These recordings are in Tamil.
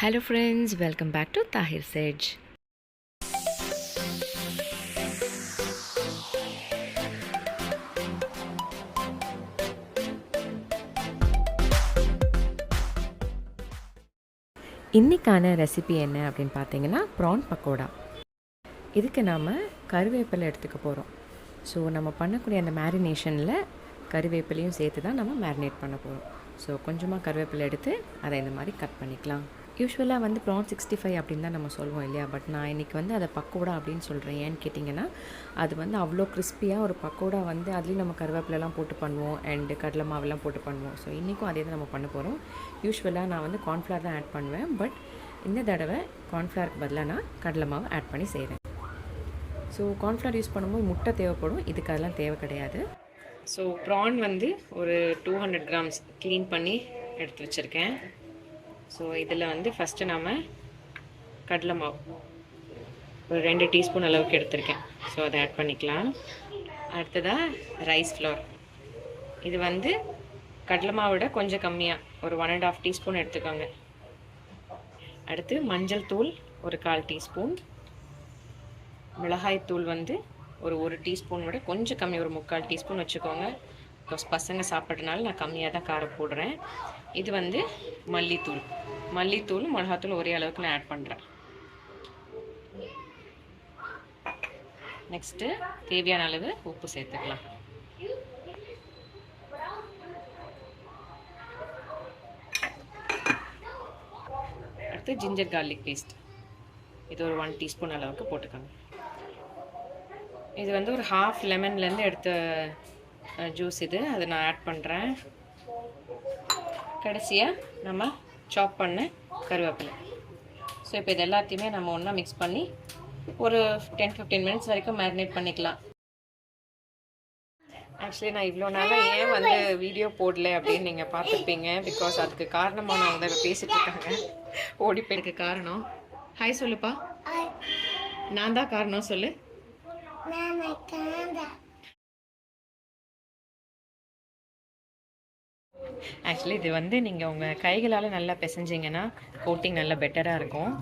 Hello friends welcome back to Tahir Sage இன்றைக்கான ரெசிபி என்ன அப்படின்னு பார்த்தீங்கன்னா ப்ரான் பக்கோடா இதுக்கு நாம் கருவேப்பிலை எடுத்துக்க போகிறோம் ஸோ நம்ம பண்ணக்கூடிய அந்த மேரினேஷனில் கருவேப்பிலையும் சேர்த்து தான் நம்ம மேரினேட் பண்ண போகிறோம் ஸோ கொஞ்சமாக கருவேப்பிலை எடுத்து அதை இந்த மாதிரி கட் பண்ணிக்கலாம். யூஸ்வலாக வந்து ப்ரான் சிக்ஸ்டி ஃபைவ் அப்படின்னு தான் நம்ம சொல்லுவோம் இல்லையா? பட் நான் இன்றைக்கி வந்து அதை பக்கோடா அப்படின்னு சொல்கிறேன் ஏன்னு கேட்டிங்கன்னா அது வந்து அவ்வளோ கிறிஸ்பியாக ஒரு பக்கோடா வந்து அதுலேயும் நம்ம கருவேப்பிலலாம் போட்டு பண்ணுவோம். அண்டு கடலை மாவெல்லாம் போட்டு பண்ணுவோம். ஸோ இன்றைக்கும் அதே தான் நம்ம பண்ண போகிறோம் யூஸ்வலாக நான் வந்து கார்ன்ஃப்ளவர் தான் ஆட் பண்ணுவேன். பட் இந்த தடவை கார்ன்ஃப்ளவருக்கு பதிலாக நான் கடலை மாவு ஆட் பண்ணி செய்கிறேன் ஸோ கார்ன்ஃப்ளவர் யூஸ் பண்ணும்போது முட்டை தேவைப்படும். இதுக்கு அதெல்லாம் தேவை கிடையாது. ஸோ ப்ரான் வந்து ஒரு டூ ஹண்ட்ரட் கிராம்ஸ் க்ளீன் பண்ணி எடுத்து வச்சுருக்கேன். ஸோ இதில் வந்து ஃபஸ்ட்டு நாம் கடலை மாவு. ஒரு ரெண்டு டீஸ்பூன் அளவுக்கு எடுத்திருக்கேன். ஸோ அதை ஆட் பண்ணிக்கலாம். அடுத்ததாக ரைஸ் ஃப்ளோர் இது வந்து கடலை மாவோட கொஞ்சம் கம்மியாக ஒரு ஒன் அண்ட் ஆஃப் டீஸ்பூன் எடுத்துக்கோங்க. அடுத்து மஞ்சள் தூள் ஒரு கால் டீஸ்பூன். மிளகாய் தூள் வந்து ஒரு ஒரு டீஸ்பூன் விட கொஞ்சம் கம்மி. ஒரு முக்கால் டீஸ்பூன் வச்சுக்கோங்க. பிகாஸ் பசங்க சாப்பிட்றதுனால நான் கம்மியாக தான் காரம் போடுறேன். இது வந்து மல்லித்தூள். மல்லித்தூள் மிளகாத்தூள் ஒரே அளவுக்கு நான் ஆட் பண்ணுறேன் நெக்ஸ்ட்டு தேவையான அளவு உப்பு சேர்த்துக்கலாம். அடுத்து ஜிஞ்சர் கார்லிக் பேஸ்ட் இது ஒரு ஒன் டீஸ்பூன் அளவுக்கு போட்டுக்கோங்க. இது வந்து ஒரு ஹாஃப் லெமன்லேருந்து எடுத்த ஜூஸ் இது. அதை நான் ஆட் பண்ணுறேன் கடைசியாக நம்ம சாப் பண்ண கருவேப்பிலை. ஸோ இப்போ இது எல்லாத்தையுமே நம்ம ஒன்றா மிக்ஸ் பண்ணி ஒரு டென் ஃபிஃப்டீன் மினிட்ஸ் வரைக்கும் மேரினேட் பண்ணிக்கலாம். ஆக்சுவலி நான் இவ்வளோ நாளாக ஏன் வந்து வீடியோ போடல அப்படின்னு நீங்கள் பார்த்துருப்பீங்க? பிகாஸ் அதுக்கு காரணமானவங்க தான் பேசிகிட்டு இருக்காங்க. ஓடி போயிருக்கு காரணம். ஹாய் சொல்லுப்பா. நான் தான் காரணம் சொல்லு. ஆக்சுவலி இது வந்து நீங்கள் உங்கள் கைகளால் நல்லா பிசைஞ்சிங்கன்னா கோட்டிங் நல்லா பெட்டராக இருக்கும்.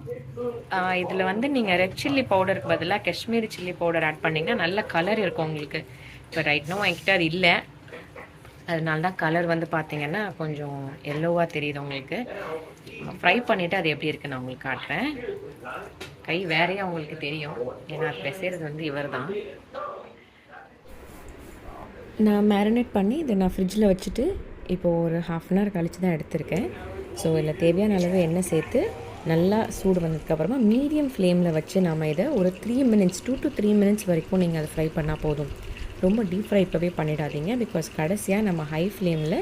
இதில் வந்து நீங்கள் ரெட் சில்லி பவுடருக்கு பதிலாக காஷ்மீரி சில்லி பவுடர் ஆட் பண்ணிங்கன்னா நல்ல கலர் இருக்கும் உங்களுக்கு. இப்போ ரைட்னோ என்கிட்ட அது இல்லை. அதனால தான் கலர் வந்து பார்த்திங்கன்னா கொஞ்சம் எல்லோவாக தெரியுது உங்களுக்கு. ஃப்ரை பண்ணிவிட்டு அது எப்படி இருக்குன்னு நான் உங்களுக்கு காட்டுறேன். கை வேறையாக உங்களுக்கு தெரியும். ஏன்னா பெசைறது வந்து இவர் தான் நான் மேரினேட் பண்ணி இதை நான் ஃப்ரிட்ஜில் வச்சுட்டு இப்போது ஒரு ஹாஃப் அன் ஹவர் கழித்து தான் எடுத்திருக்கேன். ஸோ இதில் தேவையான அளவு எண்ணெய் சேர்த்து நல்லா சூடு வந்ததுக்கப்புறமா மீடியம் ஃப்ளேமில் வச்சு நம்ம இதை ஒரு three minutes two to three minutes வரைக்கும் நீங்கள் அதை ஃப்ரை பண்ணால் போதும். ரொம்ப டீப் ஃப்ரை இப்போவே பண்ணிடாதீங்க. பிகாஸ் கடைசியாக நம்ம ஹை ஃப்ளேமில்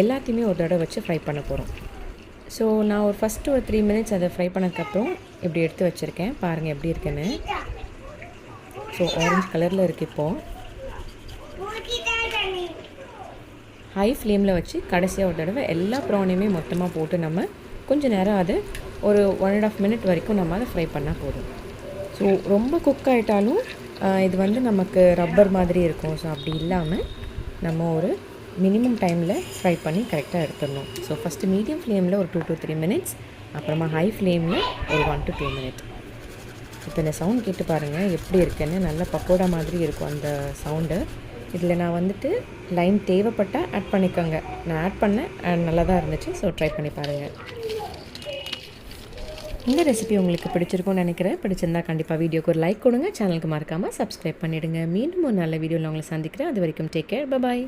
எல்லாத்தையுமே ஒரு தடவை வச்சு ஃப்ரை பண்ண போகிறோம் ஸோ நான் ஒரு ஃபஸ்ட்டு ஒரு த்ரீ மினிட்ஸ் அதை ஃப்ரை பண்ணதுக்கப்புறம் இப்படி எடுத்து வச்சுருக்கேன். பாருங்கள் எப்படி இருக்குன்னு. ஸோ ஆரஞ்சு கலரில் இருக்குது இப்போது ஹை ஃப்ளேமில் வச்சு கடைசியாக ஒரு தடவை எல்லா ப்ரானையுமே மொத்தமாக போட்டு நம்ம கொஞ்சம் நேரம் அது ஒரு ஒன் அண்ட் ஆஃப் மினிட் வரைக்கும் நம்ம அதை ஃப்ரை பண்ணால் போதும். ஸோ ரொம்ப குக் ஆகிட்டாலும் இது வந்து நமக்கு ரப்பர் மாதிரி இருக்கும். ஸோ அப்படி இல்லாமல் நம்ம ஒரு மினிமம் டைமில் ஃப்ரை பண்ணி கரெக்டாக எடுத்துடணும். ஸோ ஃபஸ்ட்டு மீடியம் ஃப்ளேமில் ஒரு டூ டு த்ரீ மினிட்ஸ் அப்புறமா ஹை ஃப்ளேமில் ஒரு ஒன் டு டூ மினிட் இப்போ இந்த சவுண்ட் கேட்டு பாருங்கள் எப்படி இருக்குன்னு. நல்லா பக்கோடா மாதிரி இருக்கும் அந்த சவுண்டு இதில் நான் வந்துட்டு லைம் தேவைப்பட்டால் ஆட் பண்ணிக்கோங்க. நான் ஆட் பண்ணேன் நல்லா தான் இருந்துச்சு ஸோ ட்ரை பண்ணி பாருங்கள் இந்த ரெசிபி உங்களுக்கு பிடிச்சிருக்கும்னு நினைக்கிறேன். பிடிச்சிருந்தா கண்டிப்பாக வீடியோக்கு ஒரு லைக் கொடுங்க. சேனலுக்கு மறக்காமல் சப்ஸ்கிரைப் பண்ணிவிடுங்க மீண்டும் ஒரு நல்ல வீடியோவில் உங்களை சந்திக்கிறேன். அது வரைக்கும் டேக் கேர் பாய்